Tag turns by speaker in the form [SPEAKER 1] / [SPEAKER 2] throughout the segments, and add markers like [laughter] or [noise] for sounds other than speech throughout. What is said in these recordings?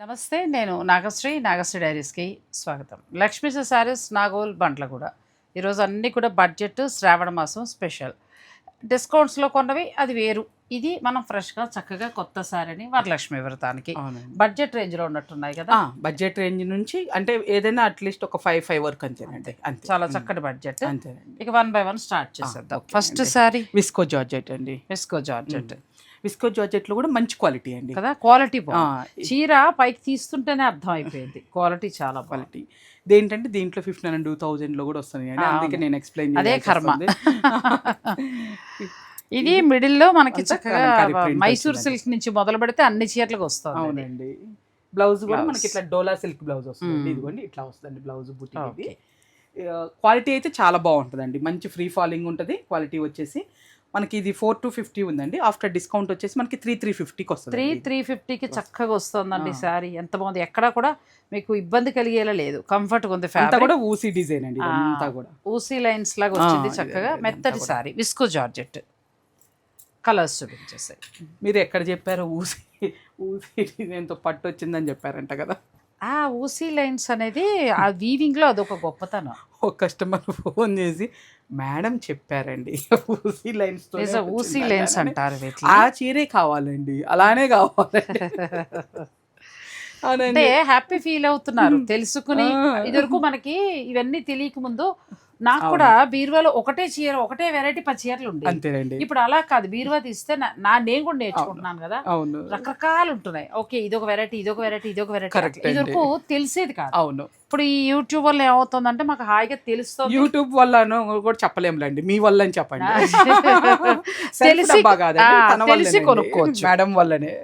[SPEAKER 1] నమస్తే నేను నాగశ్రీ నాగశ్రీ డైరీస్కి స్వాగతం. లక్ష్మీ సారీస్ నాగోల్ బండ్లగూడ ఈరోజు అన్నీ కూడా బడ్జెట్ శ్రావణ మాసం స్పెషల్. డిస్కౌంట్స్లో కొన్నవి అది వేరు. ఇది మనం ఫ్రెష్గా చక్కగా కొత్త సారీని వరలక్ష్మి వ్రతానికి. బడ్జెట్ రేంజ్లో ఉన్నట్టున్నాయి కదా?
[SPEAKER 2] బడ్జెట్ రేంజ్ నుంచి అంటే ఏదైనా అట్లీస్ట్ ఒక ఫైవ్ ఫైవ్ వరకు అంతేనండి. అంతే.
[SPEAKER 1] చాలా చక్కటి బడ్జెట్.
[SPEAKER 2] అంతేనండి.
[SPEAKER 1] ఇక వన్ బై వన్ స్టార్ట్ చేసేద్దాం. ఫస్ట్. సారీ?
[SPEAKER 2] విస్కో జార్జెట్ అండి.
[SPEAKER 1] Viscose georgette.
[SPEAKER 2] విస్కో జార్జెట్లో కూడా మంచి క్వాలిటీ అండి.
[SPEAKER 1] కదా? క్వాలిటీ చీర పైకి తీస్తుంటేనే అర్థం అయిపోయింది క్వాలిటీ చాలా
[SPEAKER 2] క్వాలిటీ. దేంటంటే దీంట్లో ఫిఫ్టీన్ హండ్రెడ్ టూ థౌజండ్లో కూడా వస్తుంది అండి అందుకే. నేను ఎక్స్ప్లెయిన్
[SPEAKER 1] అదే కర్మ. [laughs] ఇది మిడిల్లో మనకి చక్కగా మైసూర్. సిల్క్ నుంచి మొదలు పెడితే అన్ని చీరలకు వస్తుంది.
[SPEAKER 2] అవునండి. బ్లౌజ్ కూడా. మనకి ఇట్లా డోలా సిల్క్ బ్లౌజ్ వస్తుంది. ఇదిగోండి ఇట్లా వస్తుంది బ్లౌజ్ బుట్టి క్వాలిటీ అయితే చాలా బాగుంటుందండి. మంచి ఫ్రీ ఫాలింగ్ ఉంటుంది. క్వాలిటీ వచ్చేసి మనకి ఇది ఫోర్ టు ఫిఫ్టీ ఉందండి. ఆఫ్టర్ డిస్కౌంట్ వచ్చేసి మనకి త్రీ త్రీ ఫిఫ్టీకి వస్తుంది
[SPEAKER 1] త్రీ త్రీ ఫిఫ్టీకి చక్కగా వస్తుందండి. సారీ ఎంత బాగుంది. ఎక్కడా కూడా మీకు ఇబ్బంది కలిగేలా లేదు. కంఫర్ట్ ఉంది
[SPEAKER 2] అంతా
[SPEAKER 1] ఫ్యాబ్రిక్
[SPEAKER 2] కూడా ఊసీ డిజైన్ అండి. ఇదంతా కూడా.
[SPEAKER 1] ఊసీ లైన్స్ లాగా వచ్చింది చక్కగా. మెత్తటి. Sari viscose georgette. కలర్స్ చూపించేసాయి.
[SPEAKER 2] మీరు ఎక్కడ చెప్పారో ఊసి ఊసి డిజైన్తో పట్టు వచ్చిందని చెప్పారంట కదా.
[SPEAKER 1] ఆ ఊసీ లైన్స్ అనేది ఆ వీవింగ్లో అదొక గొప్పతనం.
[SPEAKER 2] ఒక కస్టమర్ ఫోన్ చేసి మేడం చెప్పారండి. ఊసీ లైన్స్
[SPEAKER 1] ఊసీ లైన్స్ అంటారు
[SPEAKER 2] ఆ చీరే కావాలండి. అలానే కావాలండి.
[SPEAKER 1] అంటే హ్యాపీ ఫీల్ అవుతున్నారు. తెలుసుకుని. ఇదివరకు మనకి ఇవన్నీ తెలియక ముందు నాకు కూడా బీరువాలో ఒకటే చీర ఒకటే వెరైటీ పది చీరలు ఉండేవి.
[SPEAKER 2] అంతేనండి.
[SPEAKER 1] ఇప్పుడు అలా కాదు బీరువా తీస్తే నా- నేను కూడా నేర్చుకుంటున్నాను కదా.
[SPEAKER 2] అవును.
[SPEAKER 1] రకరకాలు ఉంటున్నాయి. ఓకే ఇదొక వెరైటీ ఇదొక వెరైటీ ఇదొక వెరైటీ
[SPEAKER 2] అండి.
[SPEAKER 1] ఇదివరకు తెలిసేది కాదు.
[SPEAKER 2] అవును.
[SPEAKER 1] ఇప్పుడు ఈ యూట్యూబ్ వల్ల ఏమవుతుందంటే మాకు హాయిగా తెలుస్తుంది.
[SPEAKER 2] యూట్యూబ్ వల్ల కూడా చెప్పలేములేండి. మీ వల్ల అని చెప్పండి
[SPEAKER 1] తెలిసి- తెలిసి. కొనుక్కోవచ్చు.
[SPEAKER 2] మేడం వల్లనే.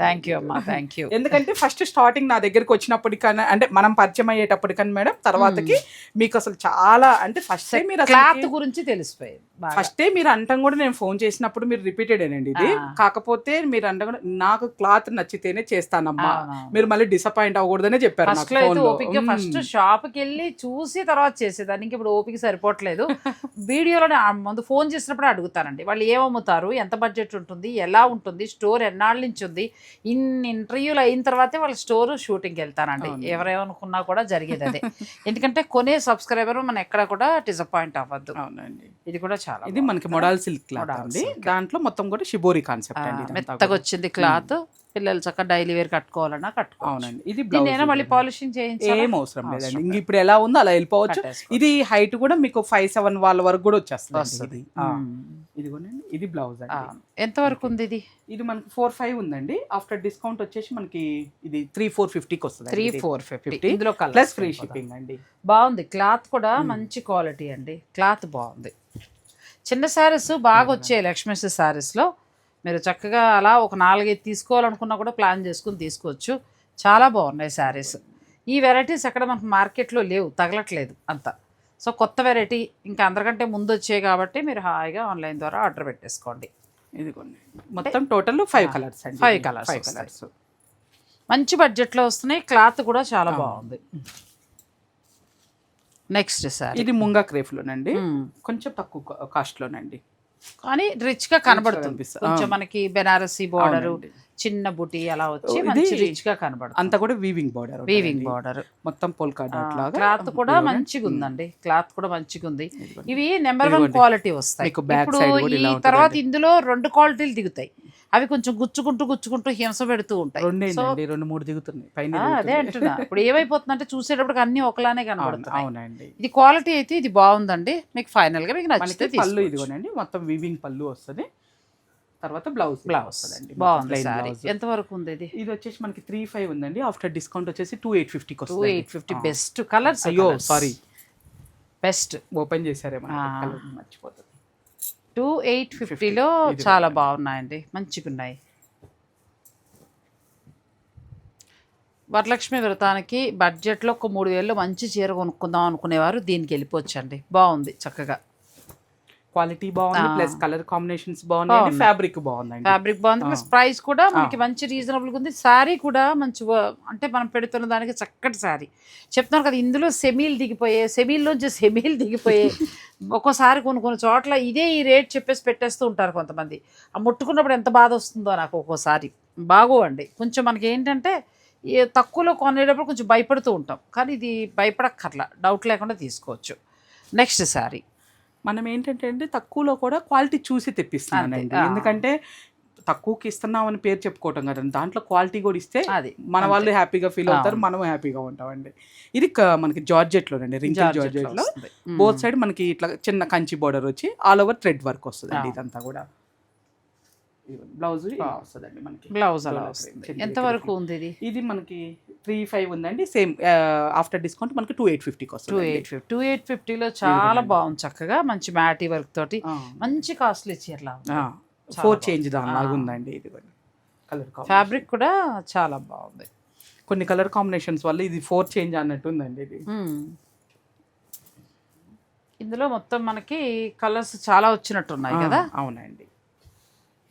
[SPEAKER 1] థ్యాంక్ యూ అమ్మా థ్యాంక్ యూ
[SPEAKER 2] ఎందుకంటే ఫస్ట్ స్టార్టింగ్ నా దగ్గరికి వచ్చినప్పటికన్నా అంటే మనం పరిచయం అయ్యేటప్పటికని మేడం తర్వాతకి మీకు అసలు చాలా అంటే ఫస్ట్ మీరు
[SPEAKER 1] క్లాత్ గురించి తెలిసిపోయింది.
[SPEAKER 2] ఫస్ట్ మీరు అంటాం కూడా నేను ఫోన్ చేసినప్పుడు మీరు రిపీటెడ్ అండి ఇది. కాకపోతే మీరు అంటాం కూడా నాకు క్లాత్ నచ్చితేనే చేస్తానమ్మా. మీరు మళ్ళీ డిసప్పాయింట్ అవ్వకూడదనే చెప్పారు
[SPEAKER 1] ఫస్ట్. ఓపిక షాప్కి వెళ్ళి చూసి తర్వాత చేసేదాన్ని. ఇంక ఇప్పుడు ఓపిక సరిపోవట్లేదు. [laughs] వీడియోలోనే ముందు ఫోన్ చేసినప్పుడు అడుగుతానండి. వాళ్ళు ఏమమ్ముతారు ఎంత బడ్జెట్ ఉంటుంది? ఎలా ఉంటుంది? స్టోర్ ఎన్నాళ్ళ నుంచి ఉంది? ఇన్ని ఇంటర్వ్యూలు అయిన తర్వాతే వాళ్ళ స్టోర్ షూటింగ్కి వెళ్తానండి. ఎవరేమనుకున్నా కూడా జరిగేది అదే. ఎందుకంటే కొనే సబ్స్క్రైబర్ మనం ఎక్కడ కూడా డిసప్పాయింట్ అవ్వద్దు.
[SPEAKER 2] అవునండి.
[SPEAKER 1] ఇది కూడా చాలా
[SPEAKER 2] ఇది మనకి మొడాల్ సిల్క్ క్లాత్ అండి. దాంట్లో మొత్తం కూడా షిబోరి కాన్సెప్ట్ అండి
[SPEAKER 1] మెత్తగా. వచ్చింది క్లాత్. పిల్లలు చక్కగా డైలీ వేర్ కట్టుకోవాలన్నా కట్టుకోవాలి
[SPEAKER 2] అవునండి. ఇది బ్లౌజ్
[SPEAKER 1] మళ్ళీ పాలిషింగ్ చేయించాలి?
[SPEAKER 2] ఏం అవసరం లేదండి. ఇంక ఇప్పుడు ఎలా ఉందో అలా వెళ్ళిపోవచ్చు. ఇది హైట్ కూడా మీకు ఫైవ్ సెవెన్ వాళ్ళ వరకు కూడా వచ్చేస్తుంది
[SPEAKER 1] వస్తుంది.
[SPEAKER 2] ఇది ఇది బ్లౌజ్ అండి.
[SPEAKER 1] ఎంత వరకు ఉంది ఇది?
[SPEAKER 2] ఇది మనకి ఫోర్ ఫైవ్ ఉందండి. ఆఫ్టర్ డిస్కౌంట్ వచ్చేసి మనకి ఇది త్రీ ఫోర్ ఫిఫ్టీకి వస్తుంది
[SPEAKER 1] త్రీ ఫోర్ ఫిఫ్టీ
[SPEAKER 2] 50
[SPEAKER 1] ఇందులో
[SPEAKER 2] ప్లస్ ఫ్రీ షిప్పింగ్ అండి.
[SPEAKER 1] బాగుంది. క్లాత్ కూడా మంచి క్వాలిటీ అండి. క్లాత్ బాగుంది. చిన్న శారీస్ బాగా వచ్చాయి లక్ష్మీ శారీస్లో. మీరు చక్కగా అలా ఒక నాలుగైదు తీసుకోవాలనుకున్నా కూడా ప్లాన్ చేసుకుని తీసుకోవచ్చు. చాలా బాగున్నాయి శారీస్. ఈ వెరైటీస్ ఎక్కడ మనకు మార్కెట్లో లేవు తగలట్లేదు అంత. సో కొత్త వెరైటీ ఇంకా అందరికంటే ముందు వచ్చాయి కాబట్టి మీరు హాయిగా ఆన్లైన్ ద్వారా ఆర్డర్ పెట్టేసుకోండి.
[SPEAKER 2] ఇదిగోండి. మొత్తం టోటల్ ఫైవ్ కలర్స్ అండి.
[SPEAKER 1] five colours
[SPEAKER 2] five. కలర్స్
[SPEAKER 1] మంచి బడ్జెట్లో వస్తున్నాయి. క్లాత్ కూడా చాలా బాగుంది. నెక్స్ట్ సారీ
[SPEAKER 2] ఇది ముంగా క్రేఫ్ లోనండి
[SPEAKER 1] మ్మ్.
[SPEAKER 2] కొంచెం తక్కువ కాస్ట్ లోనండి
[SPEAKER 1] కానీ రిచ్గా కనబడుతుంది. కొంచెం. మనకి బెనారసి బార్డర్. చిన్న బుటి అలా వచ్చి మంచి రిచ్గా కనబడుతుంది.
[SPEAKER 2] అంతా కూడా వీవింగ్ బార్డర్
[SPEAKER 1] వీవింగ్ బార్డర్
[SPEAKER 2] మొత్తం పోల్కా డాట్ లాగా
[SPEAKER 1] క్లాత్ కూడా. మంచిగా ఉందండి క్లాత్ కూడా మంచిగా ఉంది. ఇవి నెంబర్ వన్. క్వాలిటీ వస్తాయి. ఇప్పుడు ఈ. తర్వాత ఇందులో రెండు క్వాలిటీలు దిగుతాయి. అవి కొంచెం గుచ్చుకుంటూ గుచ్చుకుంటూ హింస పెడుతూ ఉంటాయి. సో
[SPEAKER 2] రెండు మూడు దిగుతున్నాయి. పైన
[SPEAKER 1] అదే అంటున్నా. ఇప్పుడు ఏమైపోతుందంటే చూసేటప్పటికి అన్ని ఒకలానే కనబడుతున్నాయి.
[SPEAKER 2] అవునండి.
[SPEAKER 1] ఇది క్వాలిటీ అయితే ఇది బాగుందండి. మీకు ఫైనల్గా మీకు నచ్చితే
[SPEAKER 2] పళ్ళు. ఇదిగోనండి. మొత్తం వీవింగ్ పళ్ళు వస్తుంది. తర్వాత బ్లౌజ్
[SPEAKER 1] బ్లౌజ్. బాగుంది సారీ ఎంత వరకు ఉంది ఇది?
[SPEAKER 2] ఇది వచ్చేసి మనకి త్రీ ఫైవ్ ఉందండి. ఆఫ్టర్ డిస్కౌంట్ వచ్చేసి టూ ఎయిట్ ఫిఫ్టీకి
[SPEAKER 1] two eight fifty best colours
[SPEAKER 2] అయ్యో సారీ.
[SPEAKER 1] బెస్ట్.
[SPEAKER 2] ఓపెన్ చేశారేమో మర్చిపోతుంది
[SPEAKER 1] టూ ఎయిట్ ఫిఫ్టీలో చాలా. బాగున్నాయండి. మంచిగా ఉన్నాయి వరలక్ష్మి వ్రతానికి బడ్జెట్లో ఒక మూడు వేలు మంచి చీర కొనుక్కుందాం అనుకునేవారు దీనికి వెళ్ళిపోవచ్చండి. బాగుంది చక్కగా.
[SPEAKER 2] క్వాలిటీ బాగుంది. ప్లస్ కలర్ కాంబినేషన్స్ బాగున్నాయి. ఫ్యాబ్రిక్ బాగుందండి.
[SPEAKER 1] ఫ్యాబ్రిక్ బాగుంది ప్లస్ ప్రైస్ కూడా మనకి మంచి రీజనబుల్గా ఉంది. శారీ కూడా మంచి అంటే మనం పెడుతున్న దానికి చక్కటి శారీ చెప్తున్నారు కదా ఇందులో సెమీలు దిగిపోయే సెమీల్లోంచి సెమీలు దిగిపోయే [laughs] ఒక్కోసారి కొన్ని కొన్ని చోట్ల ఇదే ఈ రేట్ చెప్పేసి పెట్టేస్తూ ఉంటారు కొంతమంది. ఆ ముట్టుకున్నప్పుడు ఎంత బాధ వస్తుందో నాకు ఒక్కోసారి. బాగోవండి. కొంచెం మనకి ఏంటంటే తక్కువలో కొనేటప్పుడు కొంచెం భయపడుతూ ఉంటాం. కానీ ఇది భయపడక్కర్లా డౌట్ లేకుండా తీసుకోవచ్చు. నెక్స్ట్ శారీ
[SPEAKER 2] మనం ఏంటంటే అండి తక్కువలో కూడా క్వాలిటీ చూసి తెప్పిస్తున్నానండి. ఎందుకంటే తక్కువకి ఇస్తున్నాం అని పేరు చెప్పుకోవటం కదండి దాంట్లో క్వాలిటీ కూడా ఇస్తే
[SPEAKER 1] అది
[SPEAKER 2] మన వాళ్ళు హ్యాపీగా ఫీల్ అవుతారు. మనం హ్యాపీగా ఉంటామండి ఇది మనకి జార్జెట్ లోనండి రింకిల్
[SPEAKER 1] జార్జెట్లో
[SPEAKER 2] జార్జెట్లో
[SPEAKER 1] వస్తుంది.
[SPEAKER 2] బోత్ సైడ్ మనకి ఇట్లా చిన్న కంచి బోర్డర్ వచ్చి ఆల్ ఓవర్ థ్రెడ్ వర్క్ వస్తుందండి
[SPEAKER 1] ఆ.
[SPEAKER 2] ఇదంతా కూడా బ్లౌజ్ వస్తుందండి మనకి.
[SPEAKER 1] బ్లౌజ్ అలా వస్తుంది. ఎంత. వరకు ఉంది ఇది?
[SPEAKER 2] ఇది మనకి త్రీ ఫైవ్ ఉందండి. సేమ్ ఆఫ్టర్ డిస్కౌంట్ మనకి టూ ఎయిట్ ఫిఫ్టీకి
[SPEAKER 1] టూ
[SPEAKER 2] వస్తుంది
[SPEAKER 1] ఎయిట్ ఫిఫ్టీ టూ ఎయిట్ ఫిఫ్టీలో చాలా బాగుంది. చక్కగా మంచి మ్యాటీ వర్క్ తోటి. మంచి కాస్ట్లీ చీరలా
[SPEAKER 2] ఫోర్. చేంజ్ దానిలాగా. ఉందండి ఇది కలర్
[SPEAKER 1] ఫ్యాబ్రిక్ కూడా చాలా బాగుంది.
[SPEAKER 2] కొన్ని కలర్ కాంబినేషన్స్ వల్ల ఇది ఫోర్ చేంజ్ అన్నట్టు ఉందండి ఇది.
[SPEAKER 1] ఇందులో మొత్తం మనకి కలర్స్ చాలా వచ్చినట్టున్నాయి కదా?
[SPEAKER 2] అవునండి.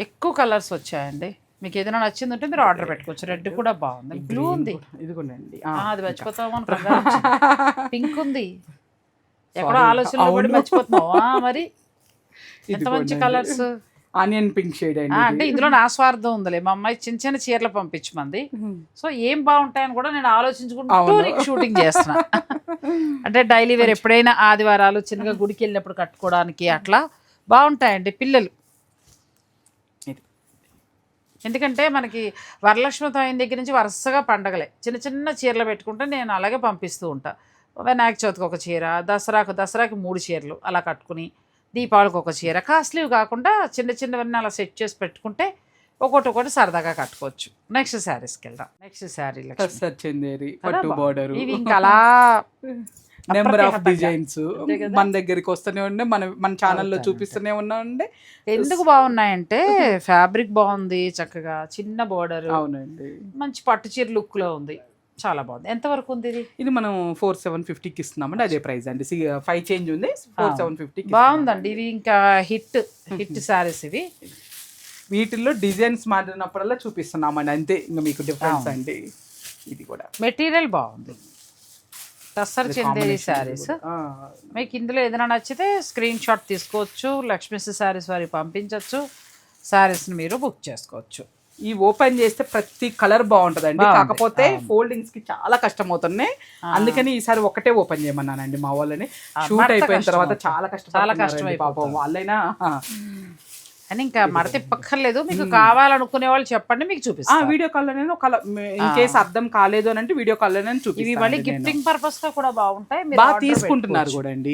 [SPEAKER 1] ఎక్కువ కలర్స్ వచ్చాయండి. మీకు ఏదైనా నచ్చింది ఉంటే మీరు ఆర్డర్ పెట్టుకోవచ్చు. రెడ్ కూడా బాగుంది. బ్లూ ఉంది.
[SPEAKER 2] ఇదిగోండి
[SPEAKER 1] అది మర్చిపోతాము పింక్ [laughs] ఉంది. ఎక్కడో
[SPEAKER 2] అవును.
[SPEAKER 1] మర్చిపోతున్నావా మరి ఎంత మంచి. కలర్స్
[SPEAKER 2] ఆనియన్ పింక్ షేడ్
[SPEAKER 1] అంటే ఇందులో నా స్వార్థం ఉందిలే. మా అమ్మాయి చిన్న చిన్న చీరలు పంపించమంది. సో ఏం బాగుంటాయని కూడా నేను ఆలోచించుకుంటూ. నీకు షూటింగ్ చేస్తున్నా. [laughs] అంటే డైలీ వేర్ ఎప్పుడైనా ఆదివారాలు చిన్నగా గుడికి వెళ్ళినప్పుడు కట్టుకోవడానికి అట్లా బాగుంటాయండి పిల్లలు. ఎందుకంటే మనకి వరలక్ష్మి తాయిన దగ్గర నుంచి వరుసగా పండగలే. చిన్న చిన్న చీరలు పెట్టుకుంటే నేను అలాగే పంపిస్తూ ఉంటా. వినాయక చవితికి ఒక చీర దసరాకు దసరాకి మూడు చీరలు అలా కట్టుకుని దీపావళికి ఒక చీర కాస్ట్లీవ్ కాకుండా చిన్న చిన్నవన్నీ అలా సెట్ చేసి పెట్టుకుంటే ఒకటి ఒకటి సరదాగా కట్టుకోవచ్చు. నెక్స్ట్ శారీస్కి వెళ్దాం. నెక్స్ట్ శారీ
[SPEAKER 2] పట్టు బార్డర్.
[SPEAKER 1] ఇవి ఇంకా అలా
[SPEAKER 2] నెంబర్ ఆఫ్. డిజైన్స్? మన దగ్గరికి వస్తూనే ఉండే మన మన ఛానల్లో చూపిస్తూనే ఉన్నాండి
[SPEAKER 1] ఎందుకు బాగున్నాయంటే ఫ్యాబ్రిక్ బాగుంది చక్కగా చిన్న బోర్డర్
[SPEAKER 2] అవునండి.
[SPEAKER 1] మంచి పట్టు చీర లుక్లో ఉంది. చాలా బాగుంది. ఎంత వరకు ఉంది ఇది?
[SPEAKER 2] ఇది మనం ఫోర్ సెవెన్ ఫిఫ్టీకి ఇస్తున్నామండి అదే ప్రైస్ అండి. ఫైవ్ చేంజ్ ఉంది ఫోర్ సెవెన్ ఫిఫ్టీకి
[SPEAKER 1] బాగుందండి. ఇవి ఇంకా హిట్ హిట్ శారీస్ ఇవి.
[SPEAKER 2] వీటిల్లో డిజైన్స్ మారినప్పుడల్లా చూపిస్తున్నామండి అంతే. ఇంకా మీకు డిఫరెన్స్ అండి. ఇది కూడా.
[SPEAKER 1] మెటీరియల్ బాగుంది. టస్సర్ చందేరి శారీస్ మీకు ఇందులో ఏదైనా నచ్చితే స్క్రీన్ షాట్ తీసుకోవచ్చు లక్ష్మీస్ శారీస్ వారికి పంపించవచ్చు శారీస్ని మీరు బుక్ చేసుకోవచ్చు.
[SPEAKER 2] ఈ ఓపెన్ చేస్తే ప్రతి కలర్ బాగుంటదండి. కాకపోతే. ఫోల్డింగ్స్కి చాలా కష్టం అవుతున్నాయి అందుకని ఈసారి ఒకటే ఓపెన్ చేయమన్నానండి మా వాళ్ళని. షూట్ అయిపోయిన తర్వాత. చాలా కష్టం
[SPEAKER 1] చాలా కష్టం
[SPEAKER 2] పాపం. వాళ్ళైనా.
[SPEAKER 1] అని ఇంకా మడత ఇప్పక్కర్లేదు మీకు కావాలనుకునే వాళ్ళు చెప్పండి మీకు చూపిస్తాను
[SPEAKER 2] వీడియో కాల్లోనే ఒక ఇన్ కేసు అర్థం కాలేదు అని అంటే వీడియో కాల్లోనే
[SPEAKER 1] ఇవి మళ్ళీ గిఫ్టింగ్ పర్పస్గా కూడా బాగుంటాయి. మీరు
[SPEAKER 2] బాగా తీసుకుంటున్నారు. కూడా అండి.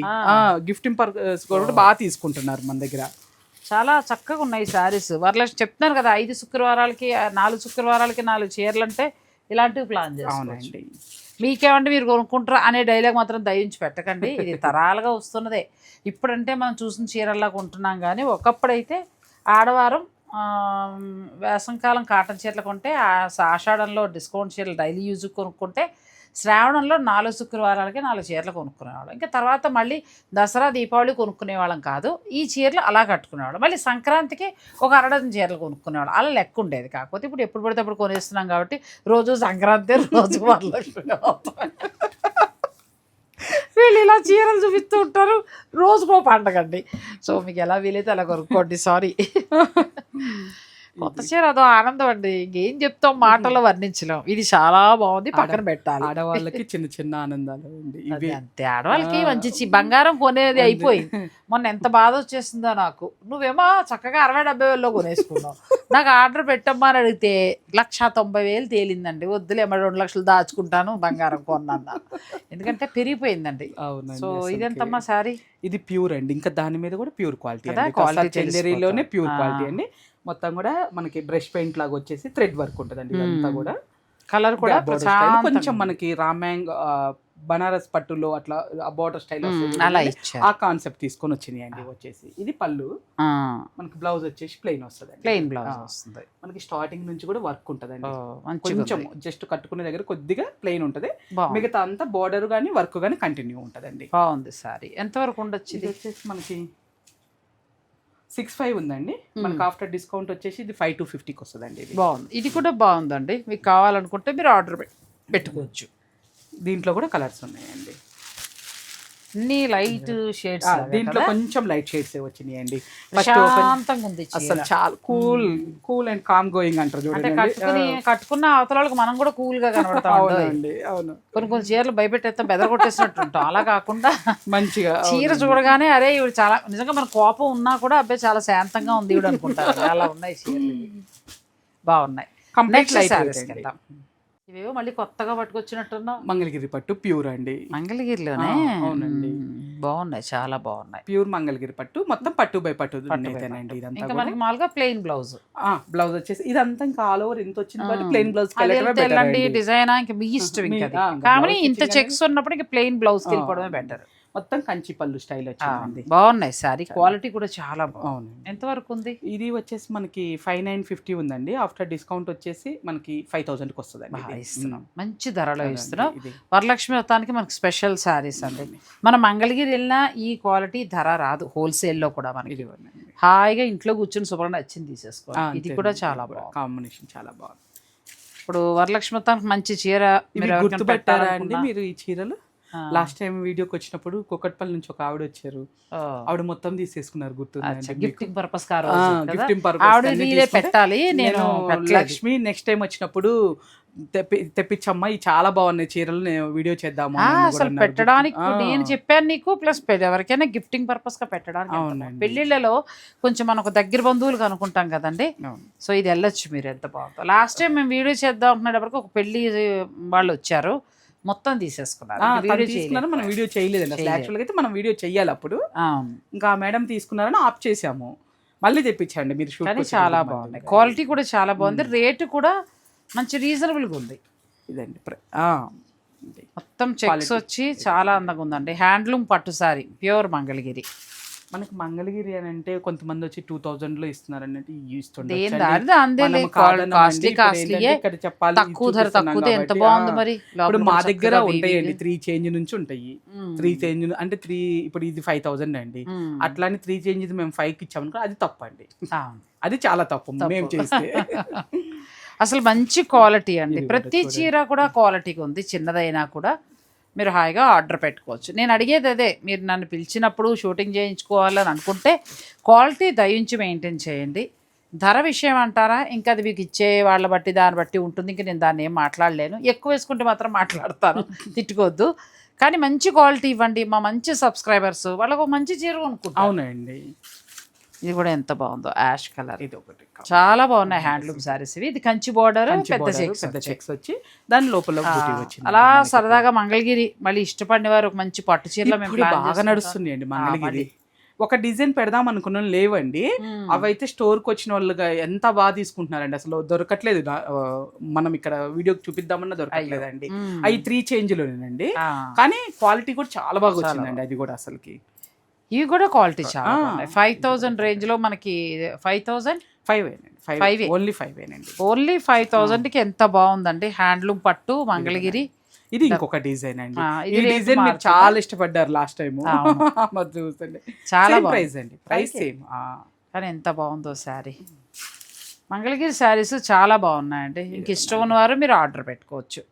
[SPEAKER 2] గిఫ్టింగ్ పర్పస్ కూడా బాగా తీసుకుంటున్నారు మన దగ్గర.
[SPEAKER 1] చాలా చక్కగా ఉన్నాయి శారీస్. వరలక్ష్మి చెప్తున్నాను కదా ఐదు శుక్రవారాలకి నాలుగు శుక్రవారాలకి నాలుగు చీరలు అంటే ఇలాంటివి ప్లాన్
[SPEAKER 2] అవునండి.
[SPEAKER 1] మీకేమంటే మీరు కొనుక్కుంటారా అనే డైలాగ్ మాత్రం దయించి పెట్టకండి. ఇది తరాలుగా వస్తున్నదే. ఇప్పుడంటే మనం చూసిన చీరల్లా కొంటున్నాం కానీ ఒకప్పుడైతే ఆడవారం వేసంకాలం కాటన్ చీరలు కొంటే ఆషాఢంలో డిస్కౌంట్ చీరలు డైలీ యూజ్ కొనుక్కుంటే శ్రావణంలో నాలుగు శుక్రవారాలకి నాలుగు చీరలు కొనుక్కునేవాళ్ళం. ఇంకా తర్వాత మళ్ళీ దసరా దీపావళి కొనుక్కునేవాళ్ళం కాదు. ఈ చీరలు అలా కట్టుకునేవాళ్ళం. మళ్ళీ సంక్రాంతికి ఒక అరడజన్ చీరలు కొనుక్కునేవాళ్ళం. అలా లెక్క ఉండేది కాకపోతే ఇప్పుడు ఎప్పుడు పడితే అప్పుడు కొనేస్తున్నాం కాబట్టి రోజు సంక్రాంతి రోజు వరలక్ష్మి వీళ్ళు ఇలా చీరలు చూపిస్తూ ఉంటారు. రోజుకో పండగండి. సో మీకు ఎలా వీలైతే అలా కొనుక్కోండి. సారీ [laughs] కొత్త చీర అదో ఆనందం అండి ఇంకేం చెప్తాం మాటల్లో వర్ణించలేం. ఇది చాలా బాగుంది పక్కన పెట్టాలి.
[SPEAKER 2] ఆడవాళ్ళకి చిన్న చిన్న ఆనందాలు అండి.
[SPEAKER 1] అంతే. ఆడవాళ్ళకి మంచి బంగారం కొనేది అయిపోయింది మొన్న ఎంత బాధ వచ్చేసిందో నాకు. నువ్వేమో చక్కగా అరవై డెబ్బై వేలలో కొనేసుకున్నావు. నాకు ఆర్డర్ పెట్టమ్మా అని అడిగితే లక్ష తొంభై వేలు తేలిందండి. వద్దులే మరి రెండు లక్షలు దాచుకుంటాను బంగారం కొన్నాను? ఎందుకంటే పెరిగిపోయిందండి.
[SPEAKER 2] అవునండి
[SPEAKER 1] సో. ఇదెంతమ్మా సారీ
[SPEAKER 2] ఇది ప్యూర్ అండి. ఇంకా దాని మీద కూడా ప్యూర్ క్వాలిటీ
[SPEAKER 1] కదా, తెలిసిపోతుంది.
[SPEAKER 2] ప్యూర్. క్వాలిటీ అండి. మొత్తం కూడా మనకి బ్రష్ పెయింట్ లాగా వచ్చేసి థ్రెడ్ వర్క్ ఉంటదండి ఇదంతా కూడా.
[SPEAKER 1] కలర్ కూడా.
[SPEAKER 2] కొంచెం మనకి రామ్యాంగ్ బనారస్ పట్టులో అట్లా బార్డర్ స్టైల్
[SPEAKER 1] అలా
[SPEAKER 2] ఆ కాన్సెప్ట్ తీసుకొని వచ్చినాయి అండి వచ్చేసి. ఇది పళ్ళు. మనకి బ్లౌజ్ వచ్చేసి ప్లెయిన్ వస్తుంది
[SPEAKER 1] ప్లెయిన్ బ్లౌజ్ వస్తుంది.
[SPEAKER 2] మనకి స్టార్టింగ్ నుంచి కూడా వర్క్ ఉంటదండి.
[SPEAKER 1] ఓ, మంచిగా
[SPEAKER 2] కొంచెం. జస్ట్ కట్టుకునే దగ్గర కొద్దిగా ప్లెయిన్ ఉంటది. మిగతా అంతా బార్డర్ గానీ వర్క్ గానీ కంటిన్యూ ఉంటదండి.
[SPEAKER 1] బాగుంది సారీ. ఎంతవరకు ఉండొచ్చు
[SPEAKER 2] ఇది
[SPEAKER 1] ఇది?
[SPEAKER 2] వచ్చేసి మనకి సిక్స్ ఫైవ్ ఉందండి. మనకు ఆఫ్టర్ డిస్కౌంట్ వచ్చేసి ఇది ఫైవ్ టు ఫిఫ్టీకి వస్తుందండి ఇది.
[SPEAKER 1] బాగుంది. ఇది కూడా బాగుందండి. మీకు కావాలనుకుంటే మీరు ఆర్డర్ పెట్టుకోవచ్చు.
[SPEAKER 2] దీంట్లో కూడా కలర్స్ ఉన్నాయండి.
[SPEAKER 1] అన్ని లైట్ షేడ్స్
[SPEAKER 2] దీంట్లో కొంచెం లైట్ షేడ్స్ వచ్చినాయండి. ఫస్ట్ ఓపెన్
[SPEAKER 1] ప్రశాంతంగా ఉంది.
[SPEAKER 2] అసలు చాలా cool cool and calm going అంటారు
[SPEAKER 1] అంటే
[SPEAKER 2] చూడండి
[SPEAKER 1] కట్టుకుని కట్టుకున్న అవతల వాళ్ళకి మనం కూడా కూల్గా [laughs] కనబడతాం
[SPEAKER 2] అవునండి అవును.
[SPEAKER 1] కొన్ని కొన్ని చీరలు భయపెట్టేస్తాం బెదర కొట్టేసినట్టు ఉంటాం అలా కాకుండా
[SPEAKER 2] మంచిగా [laughs]
[SPEAKER 1] చీర చూడగానే అరే ఇవి చాలా నిజంగా మన కోపం ఉన్నా కూడా అబ్బాయి చాలా శాంతంగా ఉంది ఇవిడ అనుకుంటారు. అలా ఉన్నాయి చీరలు. ఇవి. బాగున్నాయి.
[SPEAKER 2] కంప్లీట్ లైట్
[SPEAKER 1] ఇవేవో మళ్ళీ కొత్తగా పట్టుకొచ్చినట్టున్నావు.
[SPEAKER 2] మంగళగిరి పట్టు ప్యూర్ అండి.
[SPEAKER 1] మంగళగిరిలోనే?
[SPEAKER 2] అవునండి.
[SPEAKER 1] బాగున్నాయి చాలా బాగున్నాయి.
[SPEAKER 2] ప్యూర్ మంగళగిరి పట్టు. మొత్తం పట్టు బై పట్టు ఇదేనండి ఇదంతా
[SPEAKER 1] ఇంకా మనకి మామూలుగా ప్లెయిన్ బ్లౌజ్.
[SPEAKER 2] బ్లౌజ్ వచ్చేసి ఇదంతా ఇంకా ఆల్ ఓవర్ వచ్చింది కాబట్టి ప్లెయిన్ బ్లౌజ్
[SPEAKER 1] తెల్లండి డిజైన్? ఇంకా మీ ఇష్టం ఇంకా కానీ ఇంత చెక్స్ ఉన్నప్పుడు ఇంకా ప్లెయిన్ బ్లౌజ్ వెళ్ళిపోవడమే బెటర్
[SPEAKER 2] మొత్తం కంచి పళ్ళు స్టైల్ వచ్చిందండి.
[SPEAKER 1] బాగున్నాయి. సారీ క్వాలిటీ కూడా చాలా బాగుంది ఎంత వరకు ఉంది?
[SPEAKER 2] ఇది వచ్చేసి మనకి ఫైవ్ నైన్ ఫిఫ్టీ ఉందండి. ఆఫ్టర్ డిస్కౌంట్ వచ్చేసి మనకి ఫైవ్ థౌసండ్కి వస్తుందండి
[SPEAKER 1] బాగా
[SPEAKER 2] ఇది.
[SPEAKER 1] ఇస్తున్నాం. మంచి ధరలో ఇస్తున్నాం. వరలక్ష్మి వ్రతానికి మనకి స్పెషల్ శారీస్ అండి. మనం మంగళగిరి వెళ్ళినా ఈ క్వాలిటీ ధర రాదు. హోల్సేల్లో కూడా మనకి. హాయిగా ఇంట్లో కూర్చొని శుభ్రంగా నచ్చింది తీసేసుకోవాలి. ఇది. కూడా చాలా బాగుంది.
[SPEAKER 2] కాంబినేషన్ చాలా బాగుంది.
[SPEAKER 1] ఇప్పుడు వరలక్ష్మి వ్రతానికి మంచి చీర
[SPEAKER 2] గుర్తుపెట్టారా అండి మీరు ఈ చీరలు. లాస్ట్ టైం వీడియోకి వచ్చినప్పుడు కుక్కట్పల్లి నుంచి ఒక ఆవిడ వచ్చారు. ఆవిడ మొత్తం తీసేసుకున్నారు మీకు?
[SPEAKER 1] గిఫ్టింగ్ పర్పస్ రీలే
[SPEAKER 2] తీసుకుంటే
[SPEAKER 1] పెట్టాలి నేను.
[SPEAKER 2] లక్ష్మి నెక్స్ట్ టైం వచ్చినప్పుడు తెప్పి తెప్పించమ్మా ఇవి చాలా బాగున్నాయి చీరలు నేను వీడియో చేద్దాము
[SPEAKER 1] అసలు. పెట్టడానికి నేను చెప్పాను నీకు ప్లస్ ఎవరికైనా గిఫ్టింగ్ పర్పస్గా పెట్టడానికి. పెళ్ళిళ్ళలో కొంచెం మనం ఒక దగ్గర బంధువులు అనుకుంటాం కదండి. సో ఇది వెళ్ళొచ్చు మీరు ఎంత బాగుందో లాస్ట్ టైం మేము వీడియో చేద్దాం అనుకునేటప్పటికి ఒక పెళ్ళి వాళ్ళు వచ్చారు మొత్తం తీసేసుకున్నారు.
[SPEAKER 2] తీసుకున్నారు మనం. వీడియో చేయలేదండి. అసలు. యాక్చువల్గా అయితే మనం వీడియో చెయ్యాలి అప్పుడు. ఇంకా మేడం తీసుకున్నారని ఆప్ చేసాము మళ్ళీ తెప్పించండి మీరు షూట్
[SPEAKER 1] కానీ చాలా బాగున్నాయి క్వాలిటీ కూడా చాలా బాగుంది. రేటు కూడా మంచి రీజనబుల్గా ఉంది.
[SPEAKER 2] ఇదండి.
[SPEAKER 1] మొత్తం చెక్స్ వచ్చి చాలా అందంగా ఉందండి. హ్యాండ్లూమ్ పట్టు సారీ ప్యూర్ మంగళగిరి.
[SPEAKER 2] మనకి మంగళగిరి అని అంటే కొంతమంది వచ్చి టూ థౌజండ్లో ఇస్తున్నారు అన్నట్టు ఇప్పుడు మా దగ్గర ఉంటాయండి. త్రీ చేంజ్ నుంచి ఉంటాయి. త్రీ చేంజ్ అంటే త్రీ ఇప్పుడు ఇది ఫైవ్ థౌజండ్ అండి. అట్లానే త్రీ చేంజ్ మేము ఫైవ్కి ఇచ్చామనుకో అది తప్పండి. అది చాలా తప్పు మేము చేస్తే. [laughs]
[SPEAKER 1] అసలు మంచి క్వాలిటీ అండి. ప్రతి చీర కూడా క్వాలిటీగా ఉంది చిన్నదైనా కూడా. మీరు హాయిగా ఆర్డర్ పెట్టుకోవచ్చు. నేను అడిగేది అదే మీరు నన్ను పిలిచినప్పుడు షూటింగ్ చేయించుకోవాలని అనుకుంటే క్వాలిటీ దయించి మెయింటైన్ చేయండి. ధర విషయం అంటారా? ఇంకా అది మీకు ఇచ్చే వాళ్ళ బట్టి దాన్ని బట్టి ఉంటుంది. ఇంకా నేను దాన్ని ఏం మాట్లాడలేను. ఎక్కువ వేసుకుంటే మాత్రం మాట్లాడతాను. [laughs] తిట్టుకోవద్దు. కానీ మంచి క్వాలిటీ ఇవ్వండి. మా మంచి సబ్స్క్రైబర్స్ వాళ్ళకు ఒక మంచి చీర కొనుక్కుంటారు.
[SPEAKER 2] అవునండి.
[SPEAKER 1] ఇది కూడా ఎంత బాగుందో యాష్ కలర్.
[SPEAKER 2] ఇది ఒకటి
[SPEAKER 1] చాలా బాగున్నాయి హ్యాండ్లూమ్ సారీస్ ఇవి. ఇది కంచి బోర్డర్ పెద్ద చెక్స్
[SPEAKER 2] పెద్ద చెక్స్ వచ్చి దాని లోపల
[SPEAKER 1] అలా సరదాగా మంగళగిరి మళ్ళీ ఇష్టపడిన వారు ఒక మంచి పట్టు చీరలో మేము
[SPEAKER 2] బాగా
[SPEAKER 1] చేసుకుంటాం.
[SPEAKER 2] నడుస్తున్నాయండి మంగళగిరి. ఒక డిజైన్ పెడదాం అనుకున్న లేవండి. అవైతే స్టోర్కి వచ్చిన వాళ్ళుగా ఎంత బాగా తీసుకుంటున్నారండి? అసలు దొరకట్లేదు. మనం ఇక్కడ వీడియోకి చూపిద్దామన్నా దొరకట్లేదండి. అవి త్రీ చేంజ్ లోనేనండి
[SPEAKER 1] ఆ.
[SPEAKER 2] కానీ క్వాలిటీ కూడా చాలా బాగా వచ్చిందండి అది కూడా అసలుకి.
[SPEAKER 1] ఇవి కూడా క్వాలిటీ చాలా ఫైవ్ థౌజండ్ రేంజ్లో మనకి five thousand
[SPEAKER 2] five five. Only five ఏనండి
[SPEAKER 1] ఓన్లీ ఫైవ్ థౌజండ్కి ఎంత బాగుందండి? హ్యాండ్లూమ్ పట్టు మంగళగిరి.
[SPEAKER 2] ఇది ఇంకొక డిజైన్ అండి. ఈ డిజైన్ మీరు? చాలా ఇష్టపడ్డారు లాస్ట్ టైం చూస్తుండే
[SPEAKER 1] చాలా.
[SPEAKER 2] ప్రైస్ అండి. ప్రైస్. సేమ్
[SPEAKER 1] కానీ ఎంత బాగుందో శారీ. మంగళగిరి శారీస్ చాలా బాగున్నాయండి. ఇంక ఇష్టం ఉన్నవారు మీరు ఆర్డర్ పెట్టుకోవచ్చు.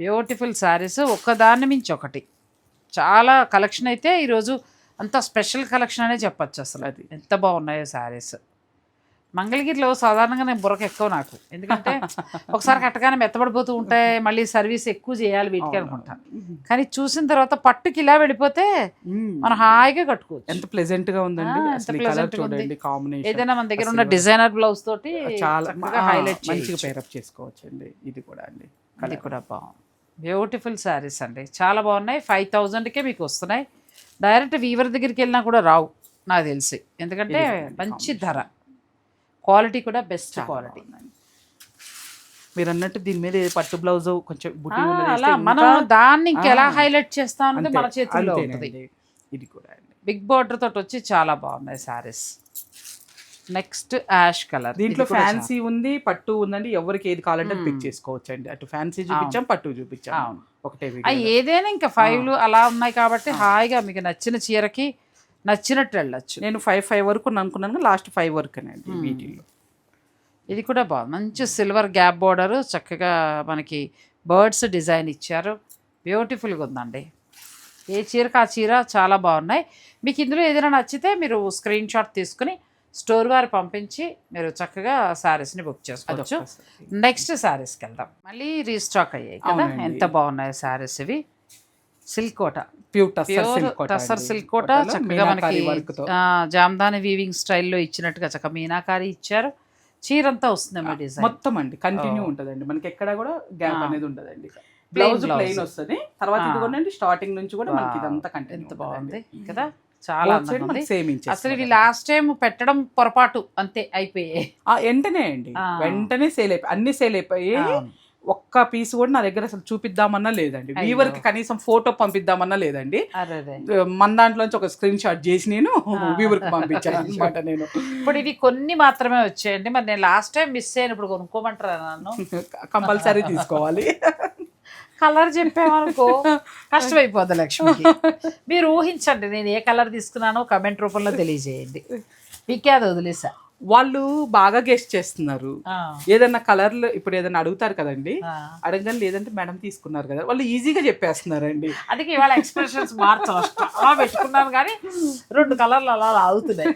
[SPEAKER 1] బ్యూటిఫుల్ శారీస్ ఒక్కదాన్ని మించి ఒకటి. చాలా కలెక్షన్ అయితే ఈరోజు అంత స్పెషల్ కలెక్షన్ అనే చెప్పచ్చు అసలు అది. ఎంత బాగున్నాయో శారీస్. మంగళగిరిలో సాధారణంగా నేను బుర్రకు ఎక్కువ నాకు. ఎందుకంటే [laughs] ఒకసారి కట్టగానే మెత్తబడిపోతూ ఉంటాయి మళ్ళీ సర్వీస్ ఎక్కువ చేయాలి వీటికి అనుకుంటాను కానీ చూసిన తర్వాత పట్టుకి ఇలా వెళ్ళిపోతే మనం హాయిగా కట్టుకోవచ్చు.
[SPEAKER 2] ఎంత ప్లెజెంట్గా ఉందండి. కాంబినేషన్
[SPEAKER 1] ఏదైనా మన దగ్గర ఉన్న డిజైనర్ బ్లౌజ్ తోటి
[SPEAKER 2] చాలా
[SPEAKER 1] హైలైట్
[SPEAKER 2] మంచిగా పేరప్ చేసుకోవచ్చు అండి ఇది కూడా అండి.
[SPEAKER 1] అది కూడా బాగుంది. బ్యూటిఫుల్ శారీస్ అండి. చాలా బాగున్నాయి. ఫైవ్ థౌజండ్కే మీకు వస్తున్నాయి. డైరెక్ట్ వీవర్ దగ్గరికి వెళ్ళినా కూడా రావు నాకు తెలిసి. ఎందుకంటే మంచి ధర. క్వాలిటీ కూడా బెస్ట్ క్వాలిటీ.
[SPEAKER 2] మీరు అన్నట్టు దీని మీద పట్టు బ్లౌజ్ కొంచెం
[SPEAKER 1] అలా మనం దాన్ని ఇంకెలా హైలైట్ చేస్తాం అనేది మన
[SPEAKER 2] అంతేనండి.
[SPEAKER 1] ఉంటుంది.
[SPEAKER 2] ఇది కూడా
[SPEAKER 1] బిగ్ బార్డర్ తోటి వచ్చి చాలా బాగున్నాయి శారీస్. Next ash colour.
[SPEAKER 2] దీంట్లో ఫ్యాన్సీ ఉంది పట్టు ఉందండి. ఎవరికి ఏది కావాలంటే పిక్ చేసుకోవచ్చు అండి అటు ఫ్యాన్సీ చూపించాం పట్టు చూపించాం. ఒకటే
[SPEAKER 1] ఏదైనా ఇంకా ఫైవ్లు అలా ఉన్నాయి కాబట్టి హాయిగా మీకు నచ్చిన చీరకి నచ్చినట్టు వెళ్ళొచ్చు.
[SPEAKER 2] నేను ఫైవ్ ఫైవ్ వరకు అనుకున్నాను లాస్ట్ ఫైవ్ వరకేనండి వీటిల్లో
[SPEAKER 1] ఇది కూడా బాగుంది. మంచి సిల్వర్ గ్యాప్ బోర్డర్ చక్కగా మనకి బర్డ్స్ డిజైన్ ఇచ్చారు. బ్యూటిఫుల్గా ఉందండి. ఏ చీరకు ఆ చీర చాలా బాగున్నాయి. మీకు ఇందులో ఏదైనా నచ్చితే మీరు స్క్రీన్ షాట్ తీసుకుని స్టోర్ వారు పంపించి మీరు చక్కగా శారీస్ని బుక్ చేసుకోవచ్చు. నెక్స్ట్ శారీస్కి వెళ్దాం. మళ్ళీ రీస్టాక్ అయ్యాయి కదా. ఎంత బాగున్నాయి శారీస్ ఇవి? Silk Kota.
[SPEAKER 2] Pure tussar silk Kota
[SPEAKER 1] చక్కగా మనకి జామ్దాని వీవింగ్ స్టైల్లో ఇచ్చినట్టుగా చక్కగా మీనాకారి ఇచ్చారు. చీరంతా వస్తుందేమో డిజైన్.
[SPEAKER 2] మొత్తం అండి. కంటిన్యూ ఉంటదండి. మనకి ఎక్కడ కూడా గ్యాప్. అనేది ఉండదండి. బ్లౌజ్. ప్లెయిన్ వస్తుంది. తర్వాత. ఇదిగోనండి స్టార్టింగ్ నుంచి కూడా మనకి. ఇదంతా కంటిన్యూ
[SPEAKER 1] ఎంత బాగుంది కదా? చాలా అసలు ఇవి లాస్ట్ టైం పెట్టడం పొరపాటు అంతే అయిపోయాయి
[SPEAKER 2] వెంటనే అండి. వెంటనే సేల్ అయిపోయి అన్ని సేల్ అయిపోయి. ఒక్క పీస్ కూడా నా దగ్గర అసలు చూపిద్దామన్నా లేదండి. వీవర్కి కనీసం ఫోటో పంపిద్దామన్నా లేదండి. మన దాంట్లోంచి ఒక స్క్రీన్ షాట్ చేసి నేను. వీవర్కి పంపించాను అనమాట నేను
[SPEAKER 1] ఇప్పుడు ఇవి కొన్ని మాత్రమే వచ్చాయండి మరి నేను లాస్ట్ టైం మిస్ అయ్యాను ఇప్పుడు కొనుక్కోమంటారా నన్ను [laughs]
[SPEAKER 2] కంపల్సరీ తీసుకోవాలి
[SPEAKER 1] కలర్ చెప్పామనుకో కష్టమైపోద్ది లక్ష్మికి. మీరు ఊహించండి నేను ఏ కలర్ తీసుకున్నానో కమెంట్ రూపంలో తెలియజేయండి. అది వదిలేసా.
[SPEAKER 2] వాళ్ళు బాగా గెస్ట్ చేస్తున్నారు.
[SPEAKER 1] ఆ,
[SPEAKER 2] ఏదన్నా కలర్లు ఇప్పుడు ఏదైనా అడుగుతారు కదండి. అడగని లేదంటే మేడం తీసుకున్నారు కదా. వాళ్ళు ఈజీగా చెప్పేస్తున్నారండి.
[SPEAKER 1] అందుకే ఇవాళ ఎక్స్ప్రెషన్స్ మార్చవచ్చు అలా పెట్టుకున్నాను కానీ రెండు కలర్లు అలా ఆగుతున్నాయి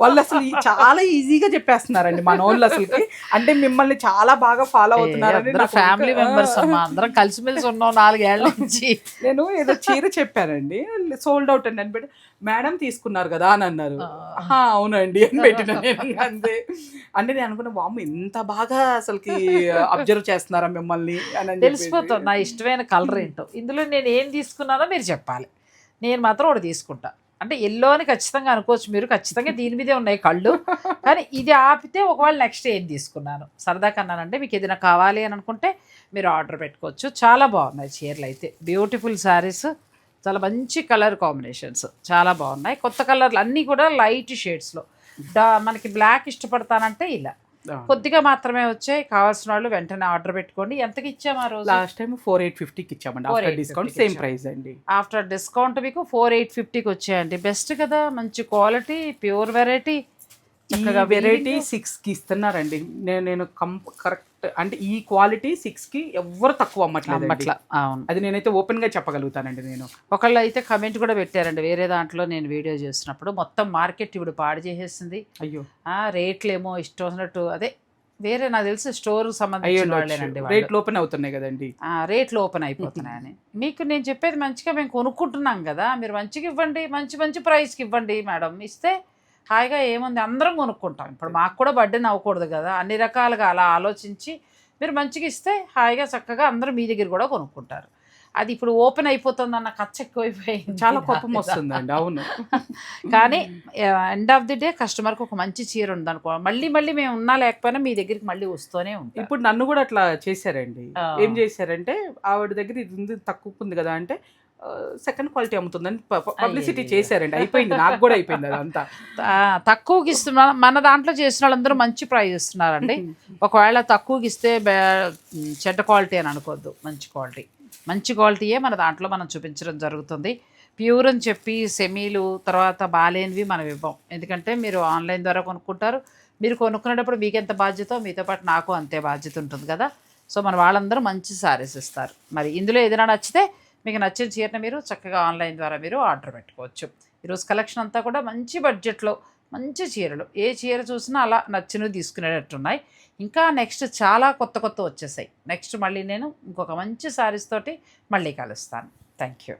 [SPEAKER 2] వాళ్ళు అసలు చాలా ఈజీగా చెప్పేస్తున్నారండి మన వాళ్ళు అసలుకి. అంటే మిమ్మల్ని చాలా బాగా ఫాలో అవుతున్నారని నాకు
[SPEAKER 1] ఫ్యామిలీ మెంబర్స్ అమ్మా. అందరం కలిసిమెలిసి ఉన్నాం నాలుగేళ్ళ నుంచి.
[SPEAKER 2] నేను ఏదో చీర చెప్పానండి. సోల్డ్ అవుట్ అండి అని మేడం తీసుకున్నారు కదా అని అన్నారు. "ఆహా, అవునండి అని పెట్టిన నేను అంతే. అంటే నేను అనుకున్న వాము ఎంత బాగా అసలుకి అబ్జర్వ్ చేస్తున్నారా మిమ్మల్ని? అని.
[SPEAKER 1] తెలిసిపోతుంది. నా ఇష్టమైన కలర్ ఏంటో. ఇందులో నేను ఏం తీసుకున్నానో మీరు చెప్పాలి. నేను మాత్రం ఒకటి తీసుకుంటా. అంటే ఎల్లో అని ఖచ్చితంగా అనుకోవచ్చు మీరు. ఖచ్చితంగా దీని మీదే ఉన్నాయి కళ్ళు. కానీ ఇది ఆపితే ఒకవేళ నెక్స్ట్ ఏం తీసుకున్నాను? సరదా కన్నానంటే మీకు ఏదైనా కావాలి అని అనుకుంటే మీరు ఆర్డర్ పెట్టుకోవచ్చు. చాలా బాగున్నాయి చీరలు అయితే. బ్యూటిఫుల్ శారీస్ చాలా మంచి కలర్ కాంబినేషన్స్. చాలా బాగున్నాయి. కొత్త కలర్లు అన్నీ కూడా లైట్ షేడ్స్లో. డా మనకి బ్లాక్ ఇష్టపడతానంటే ఇలా. కొద్దిగా మాత్రమే వచ్చాయి కావాల్సిన వాళ్ళు వెంటనే ఆర్డర్ పెట్టుకోండి. ఎంతకి ఇచ్చాము ఆ రోజు?
[SPEAKER 2] లాస్ట్ టైం ఫోర్ ఎయిట్ ఫిఫ్టీకి ఇచ్చామండి. ఆఫ్టర్
[SPEAKER 1] 4,850 డిస్కౌంట్కి
[SPEAKER 2] సేమ్. ప్రైస్ అండి.
[SPEAKER 1] ఆఫ్టర్ డిస్కౌంట్ మీకు ఫోర్ ఎయిట్ ఫిఫ్టీకి వచ్చాయండి. బెస్ట్ కదా. మంచి క్వాలిటీ ప్యూర్ వెరైటీ. చక్కగా
[SPEAKER 2] వెరైటీ సిక్స్కి ఇస్తున్నారండి. నేను నేను కరెక్ట్ అంటే ఈ క్వాలిటీ సిక్స్కి ఎవ్వరు తక్కువ అమ్మట్లేదు
[SPEAKER 1] అట్లా అవును.
[SPEAKER 2] అది నేనైతే ఓపెన్గా చెప్పగలుగుతానండి నేను.
[SPEAKER 1] ఒకళ్ళు అయితే కమెంట్ కూడా పెట్టారండి వేరే దాంట్లో నేను వీడియో చేసినప్పుడు మొత్తం మార్కెట్ ఇప్పుడు పాడు చేసేసింది.
[SPEAKER 2] అయ్యో.
[SPEAKER 1] ఆ రేట్లు ఏమో ఇష్టం వచ్చినట్టు అదే వేరే నాకు తెలిసి స్టోర్ సంబంధించిన వాళ్ళేనండి.
[SPEAKER 2] రేట్లు ఓపెన్ అవుతున్నాయి కదండి.
[SPEAKER 1] రేట్లు ఓపెన్ అయిపోతున్నాయని. మీకు నేను చెప్పేది మంచిగా మేము కొనుక్కుంటున్నాం కదా మీరు మంచిగా ఇవ్వండి మంచి మంచి ప్రైస్కి ఇవ్వండి మేడం. ఇస్తే హాయిగా ఏముంది? అందరం కొనుక్కుంటాం. ఇప్పుడు మాకు కూడా బర్త్డే అవ్వకూడదు కదా. అన్ని రకాలుగా అలా ఆలోచించి మీరు మంచిగా ఇస్తే హాయిగా చక్కగా అందరూ మీ దగ్గర కూడా కొనుక్కుంటారు. అది ఇప్పుడు ఓపెన్ అయిపోతుంది అన్న ఖర్చు ఎక్కువైపోయింది.
[SPEAKER 2] చాలా కోపం వస్తుందండి. అవును. [laughs]
[SPEAKER 1] కానీ ఎండ్ ఆఫ్ ది డే కస్టమర్కి ఒక మంచి చీర ఉందనుకో మళ్ళీ మళ్ళీ మేము ఉన్నా లేకపోయినా మీ దగ్గరికి మళ్ళీ వస్తూనే ఉంటాం
[SPEAKER 2] ఇప్పుడు నన్ను కూడా అట్లా చేశారండి. ఏం చేశారంటే ఆవిడ దగ్గర ఇది ఉంది తక్కువ ఉంది కదా అంటే సెకండ్ క్వాలిటీ అమ్ముతుందని పబ్లిసిటీ చేశారండి అయిపోయింది నాకు కూడా అయిపోయింది అదంతా
[SPEAKER 1] తక్కువకి ఇస్తున్నా మన దాంట్లో చేసిన వాళ్ళందరూ మంచి ప్రైస్ ఇస్తున్నారండి ఒకవేళ తక్కువకి ఇస్తే చెడ్డ క్వాలిటీ అని అనుకోవద్దు మంచి క్వాలిటీ మంచి క్వాలిటీయే మన దాంట్లో మనం చూపించడం జరుగుతుంది ప్యూర్ అని చెప్పి సెమీలు తర్వాత బాలేనివి మనం ఇవ్వం ఎందుకంటే మీరు ఆన్లైన్ ద్వారా కొనుక్కుంటారు మీరు కొనుక్కునేటప్పుడు మీకు ఎంత బాధ్యత మీతో పాటు నాకు అంతే బాధ్యత ఉంటుంది కదా సో మన వాళ్ళందరూ మంచి సారీస్ ఇస్తారు మరి ఇందులో ఏదైనా నచ్చితే మీకు నచ్చిన చీరను మీరు చక్కగా ఆన్లైన్ ద్వారా మీరు ఆర్డర్ పెట్టుకోవచ్చు. ఈరోజు కలెక్షన్ అంతా కూడా మంచి బడ్జెట్లో మంచి చీరలు. ఏ చీర చూసినా అలా నచ్చినవి తీసుకునేటట్టున్నాయి. ఇంకా నెక్స్ట్ చాలా కొత్త కొత్త వచ్చేసాయి. నెక్స్ట్ మళ్ళీ నేను ఇంకొక మంచి శారీస్ తోటి మళ్ళీ కలుస్తాను. Thank you.